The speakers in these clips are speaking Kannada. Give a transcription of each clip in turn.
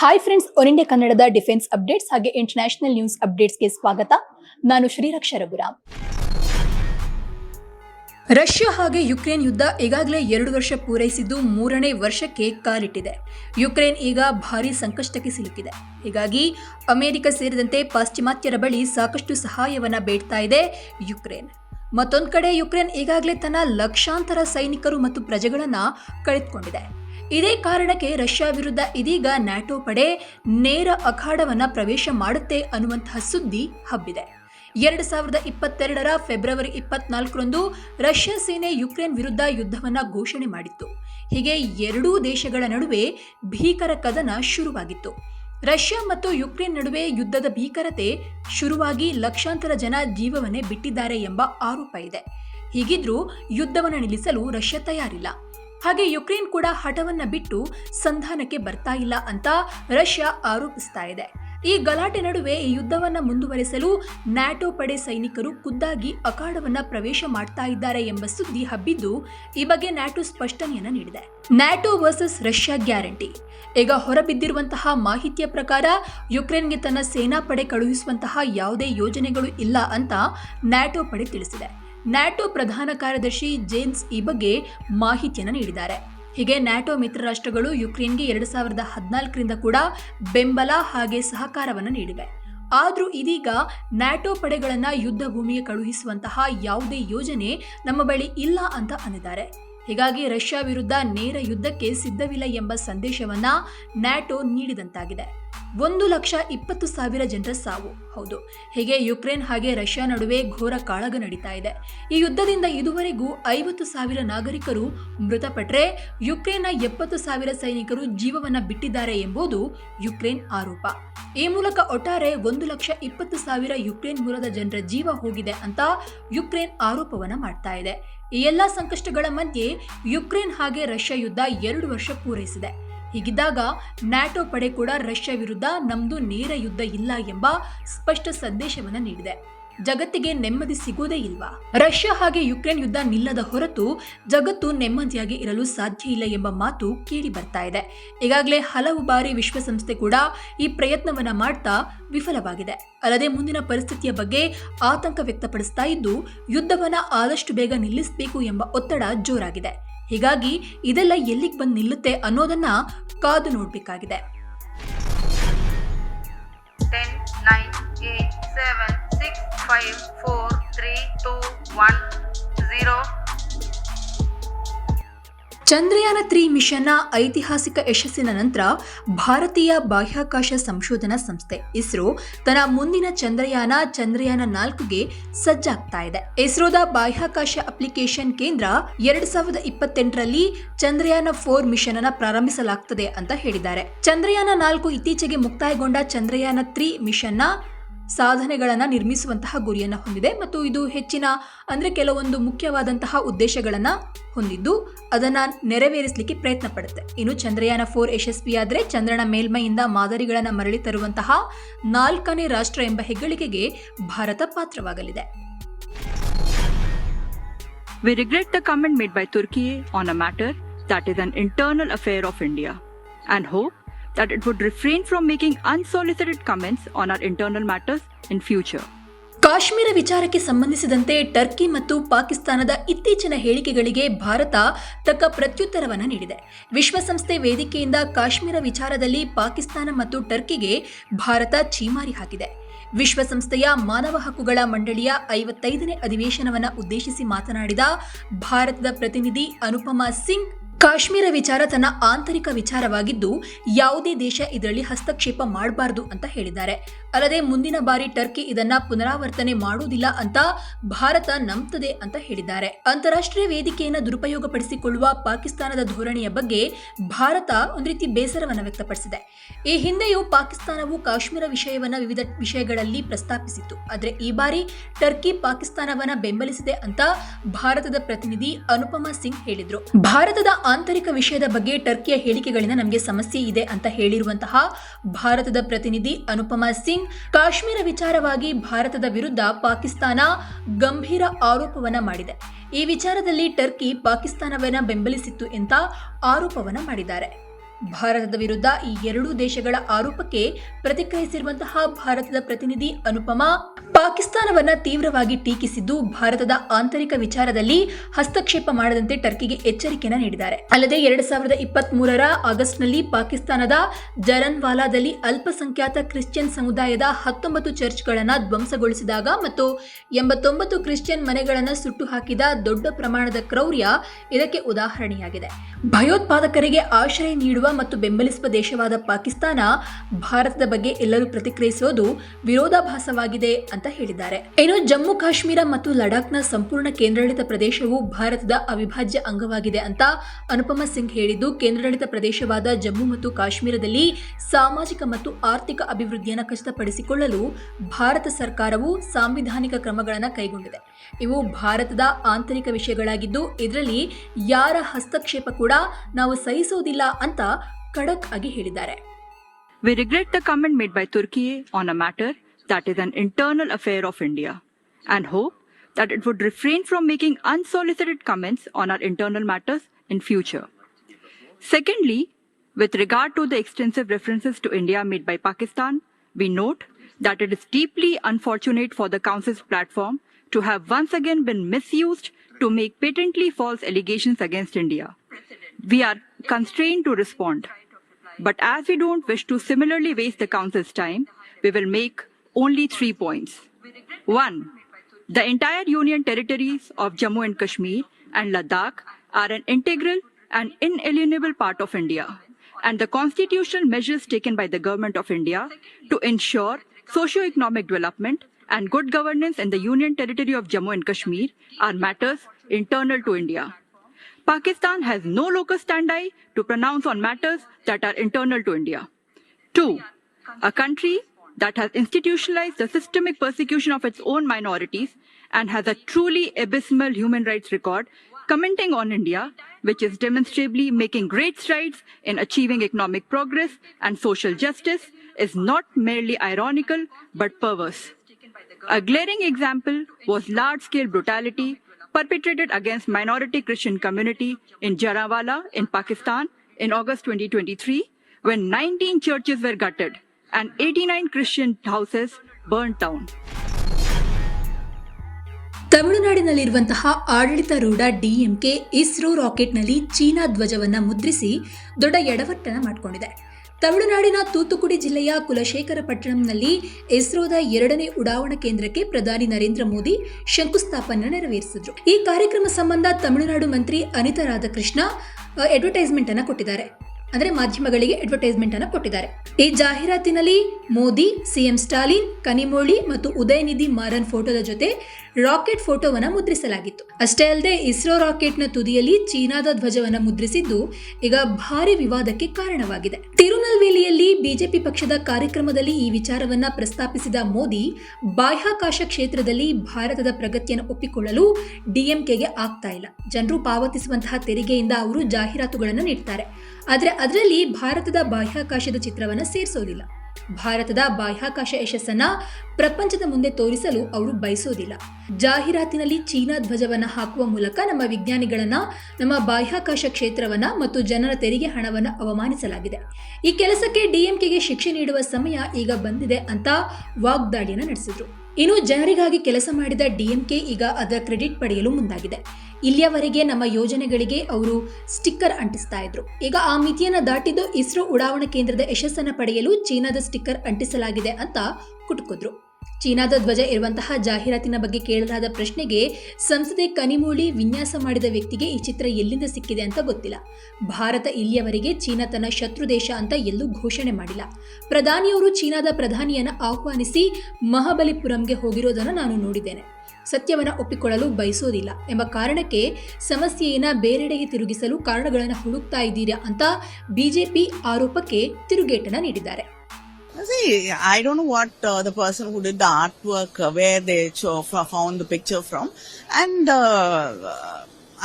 ಹಾಯ್ ಫ್ರೆಂಡ್ಸ್ ಒನ್ ಇಂಡಿಯಾ ಕನ್ನಡದ ಡಿಫೆನ್ಸ್ ಅಪ್ಡೇಟ್ಸ್ ಹಾಗೆ ಇಂಟರ್ನ್ಯಾಷನಲ್ ನ್ಯೂಸ್ ಅಪ್ಡೇಟ್ಸ್ಗೆ ಸ್ವಾಗತ. ನಾನು ಶ್ರೀರಕ್ಷ ರಘುರಾಮ್. ರಷ್ಯಾ ಹಾಗೆ ಯುಕ್ರೇನ್ ಯುದ್ಧ ಈಗಾಗಲೇ ಎರಡು ವರ್ಷ ಪೂರೈಸಿದ್ದು ಮೂರನೇ ವರ್ಷಕ್ಕೆ ಕಾಲಿಟ್ಟಿದೆ. ಯುಕ್ರೇನ್ ಈಗ ಭಾರೀ ಸಂಕಷ್ಟಕ್ಕೆ ಸಿಲುಕಿದೆ. ಹೀಗಾಗಿ ಅಮೆರಿಕ ಸೇರಿದಂತೆ ಪಾಶ್ಚಿಮಾತ್ಯರ ಬಳಿ ಸಾಕಷ್ಟು ಸಹಾಯವನ್ನು ಬೇಡ್ತಾ ಇದೆ ಯುಕ್ರೇನ್. ಮತ್ತೊಂದು ಕಡೆ ಯುಕ್ರೇನ್ ಈಗಾಗಲೇ ತನ್ನ ಲಕ್ಷಾಂತರ ಸೈನಿಕರು ಮತ್ತು ಪ್ರಜೆಗಳನ್ನು ಕಳೆದುಕೊಂಡಿದೆ. ಇದೇ ಕಾರಣಕ್ಕೆ ರಷ್ಯಾ ವಿರುದ್ಧ ಇದೀಗ ನ್ಯಾಟೋ ಪಡೆ ನೇರ ಅಖಾಡವನ್ನ ಪ್ರವೇಶ ಮಾಡುತ್ತೆ ಅನ್ನುವಂತಹ ಸುದ್ದಿ ಹಬ್ಬಿದೆ. ಎರಡು ಸಾವಿರದ ಇಪ್ಪತ್ತೆರಡರ ಫೆಬ್ರವರಿ ಇಪ್ಪತ್ನಾಲ್ಕರಂದು ರಷ್ಯಾ ಸೇನೆ ಯುಕ್ರೇನ್ ವಿರುದ್ಧ ಯುದ್ಧವನ್ನ ಘೋಷಣೆ ಮಾಡಿತ್ತು. ಹೀಗೆ ಎರಡೂ ದೇಶಗಳ ನಡುವೆ ಭೀಕರ ಕದನ ಶುರುವಾಗಿತ್ತು. ರಷ್ಯಾ ಮತ್ತು ಯುಕ್ರೇನ್ ನಡುವೆ ಯುದ್ಧದ ಭೀಕರತೆ ಶುರುವಾಗಿ ಲಕ್ಷಾಂತರ ಜನ ಜೀವವನ್ನೇ ಬಿಟ್ಟಿದ್ದಾರೆ ಎಂಬ ಆರೋಪ ಇದೆ. ಹೀಗಿದ್ರೂ ಯುದ್ಧವನ್ನು ನಿಲ್ಲಿಸಲು ರಷ್ಯಾ ತಯಾರಿಲ್ಲ. ಹಾಗೆ ಯುಕ್ರೇನ್ ಕೂಡ ಹಠವನ್ನ ಬಿಟ್ಟು ಸಂಧಾನಕ್ಕೆ ಬರ್ತಾ ಇಲ್ಲ ಅಂತ ರಷ್ಯಾ ಆರೋಪಿಸ್ತಾ ಇದೆ. ಈ ಗಲಾಟೆ ನಡುವೆ ಈ ಯುದ್ಧವನ್ನ ಮುಂದುವರೆಸಲು ನ್ಯಾಟೋ ಪಡೆ ಸೈನಿಕರು ಖುದ್ದಾಗಿ ಅಖಾಡವನ್ನ ಪ್ರವೇಶ ಮಾಡ್ತಾ ಇದ್ದಾರೆ ಎಂಬ ಸುದ್ದಿ ಹಬ್ಬಿದ್ದು ಈ ಬಗ್ಗೆ ನ್ಯಾಟೋ ಸ್ಪಷ್ಟನೆಯನ್ನ ನೀಡಿದೆ. NATO versus Russia guarantee. ಈಗ ಹೊರಬಿದ್ದಿರುವಂತಹ ಮಾಹಿತಿಯ ಪ್ರಕಾರ ಯುಕ್ರೇನ್ಗೆ ತನ್ನ ಸೇನಾ ಪಡೆ ಕಳುಹಿಸುವಂತಹ ಯಾವುದೇ ಯೋಜನೆಗಳು ಇಲ್ಲ ಅಂತ ನ್ಯಾಟೋ ಪಡೆ ತಿಳಿಸಿದೆ. ನ್ಯಾಟೋ ಪ್ರಧಾನ ಕಾರ್ಯದರ್ಶಿ ಜೇಮ್ಸ್ ಈ ಬಗ್ಗೆ ಮಾಹಿತಿಯನ್ನು ನೀಡಿದ್ದಾರೆ. ಹೀಗೆ ನ್ಯಾಟೋ ಮಿತ್ರ ರಾಷ್ಟ್ರಗಳು ಯುಕ್ರೇನ್ಗೆ ಎರಡು ಸಾವಿರದ ಹದಿನಾಲ್ಕರಿಂದ ಕೂಡ ಬೆಂಬಲ ಹಾಗೆ ಸಹಕಾರವನ್ನು ನೀಡಿವೆ. ಆದರೂ ಇದೀಗ ನ್ಯಾಟೋ ಪಡೆಗಳನ್ನು ಯುದ್ಧ ಭೂಮಿಗೆ ಕಳುಹಿಸುವಂತಹ ಯಾವುದೇ ಯೋಜನೆ ನಮ್ಮ ಬಳಿ ಇಲ್ಲ ಅಂತ ಅಂದಿದ್ದಾರೆ. ಹೀಗಾಗಿ ರಷ್ಯಾ ವಿರುದ್ಧ ನೇರ ಯುದ್ಧಕ್ಕೆ ಸಿದ್ಧವಿಲ್ಲ ಎಂಬ ಸಂದೇಶವನ್ನ ನ್ಯಾಟೋ ನೀಡಿದಂತಾಗಿದೆ. ಒಂದು ಲಕ್ಷ ಇಪ್ಪತ್ತು ಸಾವಿರ ಜನರ ಸಾವು. ಹೌದು, ಹೀಗೆ ಯುಕ್ರೇನ್ ಹಾಗೆ ರಷ್ಯಾ ನಡುವೆ ಘೋರ ಕಾಳಗ ನಡೀತಾ ಇದೆ. ಈ ಯುದ್ಧದಿಂದ ಇದುವರೆಗೂ ಐವತ್ತು ಸಾವಿರ ನಾಗರಿಕರು ಮೃತಪಟ್ಟರೆ ಯುಕ್ರೇನ್ನ ಎಪ್ಪತ್ತು ಸಾವಿರ ಸೈನಿಕರು ಜೀವವನ್ನ ಬಿಟ್ಟಿದ್ದಾರೆ ಎಂಬುದು ಯುಕ್ರೇನ್ ಆರೋಪ. ಈ ಮೂಲಕ ಒಟ್ಟಾರೆ ಒಂದು ಲಕ್ಷ ಇಪ್ಪತ್ತು ಸಾವಿರ ಯುಕ್ರೇನ್ ಮೂಲದ ಜನರ ಜೀವ ಹೋಗಿದೆ ಅಂತ ಯುಕ್ರೇನ್ ಆರೋಪವನ್ನ ಮಾಡ್ತಾ ಇದೆ. ಈ ಎಲ್ಲ ಸಂಕಷ್ಟಗಳ ಮಧ್ಯೆ ಯುಕ್ರೇನ್ ಹಾಗೆ ರಷ್ಯಾ ಯುದ್ಧ ಎರಡು ವರ್ಷ ಪೂರೈಸಿದೆ. ಹೀಗಿದ್ದಾಗ ನ್ಯಾಟೋ ಪಡೆ ಕೂಡ ರಷ್ಯಾ ವಿರುದ್ಧ ನಮ್ದು ನೇರ ಯುದ್ಧ ಇಲ್ಲ ಎಂಬ ಸ್ಪಷ್ಟ ಸಂದೇಶವನ್ನು ನೀಡಿದೆ. ಜಗತ್ತಿಗೆ ನೆಮ್ಮದಿ ಸಿಗೋದೇ ಇಲ್ವಾ? ರಷ್ಯಾ ಹಾಗೆ ಯುಕ್ರೇನ್ ಯುದ್ಧ ನಿಲ್ಲದ ಹೊರತು ಜಗತ್ತು ನೆಮ್ಮದಿಯಾಗಿ ಇರಲು ಸಾಧ್ಯ ಇಲ್ಲ ಎಂಬ ಮಾತು ಕೇಳಿ ಬರ್ತಾ ಇದೆ. ಈಗಾಗಲೇ ಹಲವು ಬಾರಿ ವಿಶ್ವಸಂಸ್ಥೆ ಕೂಡ ಈ ಪ್ರಯತ್ನವನ್ನ ಮಾಡ್ತಾ ವಿಫಲವಾಗಿದೆ. ಅಲ್ಲದೆ ಮುಂದಿನ ಪರಿಸ್ಥಿತಿಯ ಬಗ್ಗೆ ಆತಂಕ ವ್ಯಕ್ತಪಡಿಸ್ತಾ ಇದ್ದು, ಯುದ್ಧವನ್ನ ಆದಷ್ಟು ಬೇಗ ನಿಲ್ಲಿಸಬೇಕು ಎಂಬ ಒತ್ತಡ ಜೋರಾಗಿದೆ. ಹೀಗಾಗಿ ಇದೆಲ್ಲ ಎಲ್ಲಿಗೆ ಬಂದು ನಿಲ್ಲುತ್ತೆ ಅನ್ನೋದನ್ನ ಕಾದು ನೋಡಬೇಕಾಗಿದೆ 10, 9, 8, 7, 6, 5, 4, 3, 2, 1, 0. ಚಂದ್ರಯಾನ ತ್ರೀ ಮಿಷನ್ನ ಐತಿಹಾಸಿಕ ಯಶಸ್ಸಿನ ನಂತರ ಭಾರತೀಯ ಬಾಹ್ಯಾಕಾಶ ಸಂಶೋಧನಾ ಸಂಸ್ಥೆ, ಇಸ್ರೋ, ತನ್ನ ಮುಂದಿನ ಚಂದ್ರಯಾನ ಚಂದ್ರಯಾನ ನಾಲ್ಕುಗೆ ಸಜ್ಜಾಗ್ತಾ ಇದೆ. ಇಸ್ರೋದ ಬಾಹ್ಯಾಕಾಶ ಅಪ್ಲಿಕೇಶನ್ ಕೇಂದ್ರ ಎರಡ್ ಸಾವಿರದ ಇಪ್ಪತ್ತೆಂಟರಲ್ಲಿ ಚಂದ್ರಯಾನ ಫೋರ್ ಮಿಷನ್ ಅನ್ನ ಪ್ರಾರಂಭಿಸಲಾಗ್ತದೆ ಅಂತ ಹೇಳಿದ್ದಾರೆ. ಚಂದ್ರಯಾನ ನಾಲ್ಕು ಇತ್ತೀಚೆಗೆ ಮುಕ್ತಾಯಗೊಂಡ ಚಂದ್ರಯಾನ ತ್ರೀ ಮಿಷನ್ನ ಸಾಧನೆಗಳನ್ನು ನಿರ್ಮಿಸುವಂತಹ ಗುರಿಯನ್ನು ಹೊಂದಿದೆ. ಮತ್ತು ಇದು ಹೆಚ್ಚಿನ ಅಂದರೆ ಕೆಲವೊಂದು ಮುಖ್ಯವಾದಂತಹ ಉದ್ದೇಶಗಳನ್ನು ಹೊಂದಿದ್ದು ಅದನ್ನು ನೆರವೇರಿಸಲಿಕ್ಕೆ ಪ್ರಯತ್ನ ಪಡುತ್ತೆ. ಇನ್ನು ಚಂದ್ರಯಾನ ಫೋರ್ ಯಶಸ್ವಿಯಾದರೆ ಚಂದ್ರನ ಮೇಲ್ಮೈಯಿಂದ ಮಾದರಿಗಳನ್ನು ಮರಳಿ ತರುವಂತಹ ನಾಲ್ಕನೇ ರಾಷ್ಟ್ರ ಎಂಬ ಹೆಗ್ಗಳಿಕೆಗೆ Bharat ಪಾತ್ರವಾಗಲಿದೆ. We regret the comment made by Turkey on a matter that is an internal affair of India and hope that it would refrain from making unsolicited comments on our internal matters in future. Kashmir ವಿಚಾರಕ್ಕೆ ಸಂಬಂಧಿಸಿದಂತೆ ಟರ್ಕಿ ಮತ್ತು ಪಾಕಿಸ್ತಾನದ ಇತ್ತೀಚಿನ ಹೇಳಿಕೆಗಳಿಗೆ ಭಾರತ ತಕ್ಕ ಪ್ರತ್ಯುತ್ತರವನ್ನು ನೀಡಿದೆ ವಿಶ್ವಸಂಸ್ಥೆ ವೇದಿಕೆಯಿಂದ ಕಾಶ್ಮೀರ ವಿಚಾರದಲ್ಲಿ ಪಾಕಿಸ್ತಾನ ಮತ್ತು ಟರ್ಕಿಗೆ ಭಾರತ ಛೀಮಾರಿ ಹಾಕಿದೆ ವಿಶ್ವಸಂಸ್ಥೆಯ ಮಾನವ ಹಕ್ಕುಗಳ ಮಂಡಳಿಯ ಐವತ್ತೈದನೇ ಅಧಿವೇಶನವನ್ನು ಉದ್ದೇಶಿಸಿ ಮಾತನಾಡಿದ ಭಾರತದ ಪ್ರತಿನಿಧಿ ಅನುಪಮಾ ಸಿಂಗ್ ಕಾಶ್ಮೀರ ವಿಚಾರ ತನ್ನ ಆಂತರಿಕ ವಿಚಾರವಾಗಿದ್ದು ಯಾವುದೇ ದೇಶ ಇದರಲ್ಲಿ ಹಸ್ತಕ್ಷೇಪ ಮಾಡಬಾರದು ಅಂತ ಹೇಳಿದ್ದಾರೆ. ಅಲ್ಲದೆ ಮುಂದಿನ ಬಾರಿ ಟರ್ಕಿ ಇದನ್ನ ಪುನರಾವರ್ತನೆ ಮಾಡುವುದಿಲ್ಲ ಅಂತ ಭಾರತ ನಂಬುತ್ತದೆ ಅಂತ ಹೇಳಿದ್ದಾರೆ. ಅಂತಾರಾಷ್ಟ್ರೀಯ ವೇದಿಕೆಯನ್ನು ದುರುಪಯೋಗಪಡಿಸಿಕೊಳ್ಳುವ ಪಾಕಿಸ್ತಾನದ ಧೋರಣೆಯ ಬಗ್ಗೆ ಭಾರತ ಒಂದು ರೀತಿ ಬೇಸರವನ್ನು ವ್ಯಕ್ತಪಡಿಸಿದೆ. ಈ ಹಿಂದೆಯೂ ಪಾಕಿಸ್ತಾನವು ಕಾಶ್ಮೀರ ವಿಷಯವನ್ನ ವಿವಿಧ ವಿಷಯಗಳಲ್ಲಿ ಪ್ರಸ್ತಾಪಿಸಿತ್ತು. ಆದರೆ ಈ ಬಾರಿ ಟರ್ಕಿ ಪಾಕಿಸ್ತಾನವನ್ನ ಬೆಂಬಲಿಸಿದೆ ಅಂತ ಭಾರತದ ಪ್ರತಿನಿಧಿ ಅನುಪಮಾ ಸಿಂಗ್ ಹೇಳಿದರು. ಭಾರತದ ಆಂತರಿಕ ವಿಷಯದ ಬಗ್ಗೆ ಟರ್ಕಿಯ ಹೇಳಿಕೆಗಳಿಂದ ನಮಗೆ ಸಮಸ್ಯೆ ಇದೆ ಅಂತ ಹೇಳಿರುವಂತಹ ಭಾರತದ ಪ್ರತಿನಿಧಿ ಅನುಪಮಾ ಸಿಂಗ್ ಕಾಶ್ಮೀರ ವಿಚಾರವಾಗಿ ಭಾರತದ ವಿರುದ್ಧ ಪಾಕಿಸ್ತಾನ ಗಂಭೀರ ಆರೋಪವನ್ನ ಮಾಡಿದೆ. ಈ ವಿಚಾರದಲ್ಲಿ ಟರ್ಕಿ ಪಾಕಿಸ್ತಾನವನ್ನ ಬೆಂಬಲಿಸಿತ್ತು ಅಂತ ಆರೋಪವನ್ನ ಮಾಡಿದ್ದಾರೆ. ಭಾರತದ ವಿರುದ್ಧ ಈ ಎರಡೂ ದೇಶಗಳ ಆರೋಪಕ್ಕೆ ಪ್ರತಿಕ್ರಿಯಿಸಿರುವಂತಹ ಭಾರತದ ಪ್ರತಿನಿಧಿ ಅನುಪಮಾ, ಪಾಕಿಸ್ತಾನವನ್ನ ತೀವ್ರವಾಗಿ ಟೀಕಿಸಿದ್ದು ಭಾರತದ ಆಂತರಿಕ ವಿಚಾರದಲ್ಲಿ ಹಸ್ತಕ್ಷೇಪ ಮಾಡದಂತೆ ಟರ್ಕಿಗೆ ಎಚ್ಚರಿಕೆಯನ್ನು ನೀಡಿದ್ದಾರೆ. ಅಲ್ಲದೆ ಎರಡ್ ಸಾವಿರದ ಇಪ್ಪತ್ತ್ ಮೂರರ ಆಗಸ್ಟ್ನಲ್ಲಿ ಪಾಕಿಸ್ತಾನದ ಜರನ್ವಾಲಾದಲ್ಲಿ ಅಲ್ಪಸಂಖ್ಯಾತ ಕ್ರಿಶ್ಚಿಯನ್ ಸಮುದಾಯದ ಹತ್ತೊಂಬತ್ತು ಚರ್ಚ್ಗಳನ್ನು ಧ್ವಂಸಗೊಳಿಸಿದಾಗ ಮತ್ತು ಎಂಬತ್ತೊಂಬತ್ತು ಕ್ರಿಶ್ಚಿಯನ್ ಮನೆಗಳನ್ನು ಸುಟ್ಟು ಹಾಕಿದ ದೊಡ್ಡ ಪ್ರಮಾಣದ ಕ್ರೌರ್ಯ ಇದಕ್ಕೆ ಉದಾಹರಣೆಯಾಗಿದೆ. ಭಯೋತ್ಪಾದಕರಿಗೆ ಆಶ್ರಯ ನೀಡುವ ಮತ್ತು ಬೆಂಬಲಿಸುವ ದೇಶವಾದ ಪಾಕಿಸ್ತಾನ ಭಾರತದ ಬಗ್ಗೆ ಎಲ್ಲರೂ ಪ್ರತಿಕ್ರಿಯಿಸೋದು ವಿರೋಧಾಭಾಸವಾಗಿದೆ ಅಂತ ಹೇಳಿದ್ದಾರೆ. ಇನ್ನು ಜಮ್ಮು, ಕಾಶ್ಮೀರ ಮತ್ತು ಲಡಾಖ್ನ ಸಂಪೂರ್ಣ ಕೇಂದ್ರಾಡಳಿತ ಪ್ರದೇಶವು ಭಾರತದ ಅವಿಭಾಜ್ಯ ಅಂಗವಾಗಿದೆ ಅಂತ ಅನುಪಮ ಸಿಂಗ್ ಹೇಳಿದ್ದು, ಕೇಂದ್ರಾಡಳಿತ ಪ್ರದೇಶವಾದ ಜಮ್ಮು ಮತ್ತು ಕಾಶ್ಮೀರದಲ್ಲಿ ಸಾಮಾಜಿಕ ಮತ್ತು ಆರ್ಥಿಕ ಅಭಿವೃದ್ಧಿಯನ್ನು ಖಚಿತಪಡಿಸಿಕೊಳ್ಳಲು ಭಾರತ ಸರ್ಕಾರವು ಸಾಂವಿಧಾನಿಕ ಕ್ರಮಗಳನ್ನು ಕೈಗೊಂಡಿದೆ. ಇವು ಭಾರತದ ಆಂತರಿಕ ವಿಷಯಗಳಾಗಿದ್ದು ಇದರಲ್ಲಿ ಯಾರ ಹಸ್ತಕ್ಷೇಪ ಕೂಡ ನಾವು ಸಹಿಸೋದಿಲ್ಲ ಅಂತ ಖಡಕ್ ಆಗಿ ಹೇಳಿದ್ದಾರೆ We regret the comment made by Turkey on a matter that is an internal affair of India and hope that it would refrain from making unsolicited comments on our internal matters in future. Secondly, with regard to the extensive references to India made by Pakistan, we note that it is deeply unfortunate for the Council's platform to have once again been misused to make patently false allegations against India. We are constrained to respond. But as we don't wish to similarly waste the Council's time, we will make only three points. One, the entire Union territories of Jammu and Kashmir and Ladakh are an integral and inalienable part of India, and the constitutional measures taken by the Government of India to ensure socio-economic development and good governance in the Union territory of Jammu and Kashmir are matters internal to India. Pakistan has no locus standi to pronounce on matters that are internal to India. Two, a country that has institutionalized the systemic persecution of its own minorities and has a truly abysmal human rights record commenting on India, which is demonstrably making great strides in achieving economic progress and social justice, is not merely ironical but perverse. A glaring example was large-scale brutality perpetrated against minority Christian community in Jarawala in Pakistan in August 2023 when 19 churches were gutted and 89 Christian houses burnt down. ತಮಿಳುನಾಡಿನಲ್ಲಿರುವಂತಹ ಆಡಳಿತಾರೂಢ ಡಿಎಂಕೆ ಇಸ್ರೋ ರಾಕೆಟ್ನಲ್ಲಿ ಚೀನಾ ಧ್ವಜವನ್ನು ಮುದ್ರಿಸಿ ದೊಡ್ಡ ಎಡವಟ್ಟನ ಮಾಡಿಕೊಂಡಿದೆ ತಮಿಳುನಾಡಿನ ತೂತುಕುಡಿ ಜಿಲ್ಲೆಯ ಕುಲಶೇಖರಪಟ್ಟಣಂನಲ್ಲಿ ಇಸ್ರೋದ ಎರಡನೇ ಉಡಾವಣಾ ಕೇಂದ್ರಕ್ಕೆ ಪ್ರಧಾನಿ ನರೇಂದ್ರ ಮೋದಿ ಶಂಕುಸ್ಥಾಪನೆ ನೆರವೇರಿಸಿದರು. ಈ ಕಾರ್ಯಕ್ರಮ ಸಂಬಂಧ ತಮಿಳುನಾಡು ಮಂತ್ರಿ ಅನಿತಾ ರಾಧಾಕೃಷ್ಣ ಅಡ್ವರ್ಟೈಸ್ಮೆಂಟ್ ಅನ್ನು ಕೊಟ್ಟಿದ್ದಾರೆ. ಅಂದರೆ ಮಾಧ್ಯಮಗಳಿಗೆ ಅಡ್ವರ್ಟೈಸ್ಮೆಂಟ್ ಅನ್ನು ಕೊಟ್ಟಿದ್ದಾರೆ. ಈ ಜಾಹೀರಾತಿನಲ್ಲಿ ಮೋದಿ ಸಿಎಂ ಸ್ಟಾಲಿನ್, ಕನಿಮೋಳಿ ಮತ್ತು ಉದಯನಿಧಿ ಮಾರನ್ ಫೋಟೋದ ಜೊತೆ ರಾಕೆಟ್ ಫೋಟೋವನ್ನ ಮುದ್ರಿಸಲಾಗಿತ್ತು. ಅಷ್ಟೇ ಅಲ್ಲದೆ, ಇಸ್ರೋ ರಾಕೆಟ್ನ ತುದಿಯಲ್ಲಿ ಚೀನಾದ ಧ್ವಜವನ್ನ ಮುದ್ರಿಸಿದ್ದು ಈಗ ಭಾರಿ ವಿವಾದಕ್ಕೆ ಕಾರಣವಾಗಿದೆ. ತಿರುನಲ್ವೇಲಿಯಲ್ಲಿ ಬಿಜೆಪಿ ಪಕ್ಷದ ಕಾರ್ಯಕ್ರಮದಲ್ಲಿ ಈ ವಿಚಾರವನ್ನ ಪ್ರಸ್ತಾಪಿಸಿದ ಮೋದಿ, ಬಾಹ್ಯಾಕಾಶ ಕ್ಷೇತ್ರದಲ್ಲಿ ಭಾರತದ ಪ್ರಗತಿಯನ್ನು ಒಪ್ಪಿಕೊಳ್ಳಲು ಡಿಎಂಕೆಗೆ ಆಗ್ತಾ ಇಲ್ಲ. ಜನರು ಪಾವತಿಸುವಂತಹ ತೆರಿಗೆಯಿಂದ ಅವರು ಜಾಹೀರಾತುಗಳನ್ನು ನೀಡ್ತಾರೆ. ಆದರೆ ಅದರಲ್ಲಿ ಭಾರತದ ಬಾಹ್ಯಾಕಾಶದ ಚಿತ್ರವನ್ನ ಸೇರಿಸೋದಿಲ್ಲ. ಭಾರತದ ಬಾಹ್ಯಾಕಾಶ ಯಶಸ್ಸನ್ನ ಪ್ರಪಂಚದ ಮುಂದೆ ತೋರಿಸಲು ಅವರು ಬಯಸೋದಿಲ್ಲ. ಜಾಹೀರಾತಿನಲ್ಲಿ ಚೀನಾ ಧ್ವಜವನ್ನ ಹಾಕುವ ಮೂಲಕ ನಮ್ಮ ವಿಜ್ಞಾನಿಗಳನ್ನ, ನಮ್ಮ ಬಾಹ್ಯಾಕಾಶ ಕ್ಷೇತ್ರವನ್ನ ಮತ್ತು ಜನರ ತೆರಿಗೆ ಹಣವನ್ನ ಅವಮಾನಿಸಲಾಗಿದೆ. ಈ ಕೆಲಸಕ್ಕೆ ಡಿಎಂಕೆಗೆ ಶಿಕ್ಷೆ ನೀಡುವ ಸಮಯ ಈಗ ಬಂದಿದೆ ಅಂತ ವಾಗ್ದಾಳಿಯನ್ನ ನಡೆಸಿದ್ರು. ಇನ್ನು ಜನರಿಗಾಗಿ ಕೆಲಸ ಮಾಡಿದ ಡಿಎಂಕೆ ಈಗ ಅದರ ಕ್ರೆಡಿಟ್ ಪಡೆಯಲು ಮುಂದಾಗಿದೆ. ಇಲ್ಲಿಯವರೆಗೆ ನಮ್ಮ ಯೋಜನೆಗಳಿಗೆ ಅವರು ಸ್ಟಿಕ್ಕರ್ ಅಂಟಿಸ್ತಾ ಇದ್ರು. ಈಗ ಆ ಮಿತಿಯನ್ನು ದಾಟಿದ್ದು ಇಸ್ರೋ ಉಡಾವಣಾ ಕೇಂದ್ರದ ಯಶಸ್ಸನ್ನು ಪಡೆಯಲು ಚೀನಾದ ಸ್ಟಿಕ್ಕರ್ ಅಂಟಿಸಲಾಗಿದೆ ಅಂತ ಕುಟುಕಿದ್ರು. ಚೀನಾದ ಧ್ವಜ ಇರುವಂತಹ ಜಾಹೀರಾತಿನ ಬಗ್ಗೆ ಕೇಳಲಾದ ಪ್ರಶ್ನೆಗೆ ಸಂಸದೆ ಕನಿಮೂಳಿ ವಿನ್ಯಾಸ ಮಾಡಿದ ವ್ಯಕ್ತಿಗೆ ಈ ಚಿತ್ರ ಎಲ್ಲಿಂದ ಸಿಕ್ಕಿದೆ ಅಂತ ಗೊತ್ತಿಲ್ಲ. ಭಾರತ ಇಲ್ಲಿಯವರೆಗೆ ಚೀನಾ ತನ್ನ ಶತ್ರು ದೇಶ ಅಂತ ಎಲ್ಲೂ ಘೋಷಣೆ ಮಾಡಿಲ್ಲ. ಪ್ರಧಾನಿಯವರು ಚೀನಾದ ಪ್ರಧಾನಿಯನ್ನು ಆಹ್ವಾನಿಸಿ ಮಹಾಬಲಿಪುರಂಗೆ ಹೋಗಿರೋದನ್ನು ನಾನು ನೋಡಿದ್ದೇನೆ. ಸತ್ಯವನ್ನು ಒಪ್ಪಿಕೊಳ್ಳಲು ಬಯಸೋದಿಲ್ಲ ಎಂಬ ಕಾರಣಕ್ಕೆ ಸಮಸ್ಯೆಯನ್ನು ಬೇರೆಡೆಗೆ ತಿರುಗಿಸಲು ಕಾರಣಗಳನ್ನು ಹುಡುಕ್ತಾ ಇದ್ದೀರಾ ಅಂತ ಬಿಜೆಪಿ ಆರೋಪಕ್ಕೆ ತಿರುಗೇಟನ ನೀಡಿದ್ದಾರೆ See, I don't know what uh, the person who did the artwork, uh, where they cho- found the picture from, and uh,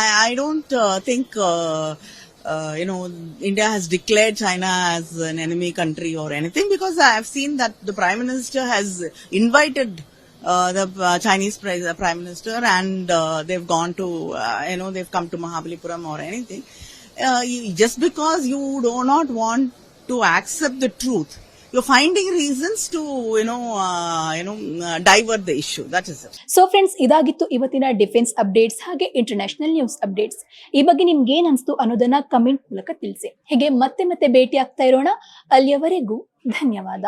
I, I don't uh, think. Uh, uh, you know, India has declared China as an enemy country or anything because I have seen that the Prime Minister has invited uh, the uh, Chinese pre- Prime Minister and uh, they've gone to, uh, you know, they've come to Mahabalipuram or anything. uh, you- just because you do not want to accept the truth, you're finding reasons to, you know, uh, you know, uh, divert the issue. That is it. So friends ಇದಾಗಿತ್ತು ಇವತ್ತಿನ ಡಿಫೆನ್ಸ್ ಅಪ್ಡೇಟ್ಸ್ ಹಾಗೆ ಇಂಟರ್ನ್ಯಾಷನಲ್ ನ್ಯೂಸ್ ಅಪ್ಡೇಟ್ಸ್ ಈ ಬಗ್ಗೆ ನಿಮ್ಗೆ ಏನ್ ಅನ್ಸ್ತು ಅನ್ನೋದನ್ನ ಕಮೆಂಟ್ ಮೂಲಕ ತಿಳಿಸಿ ಹೀಗೆ ಮತ್ತೆ ಮತ್ತೆ ಭೇಟಿ ಆಗ್ತಾ ಧನ್ಯವಾದ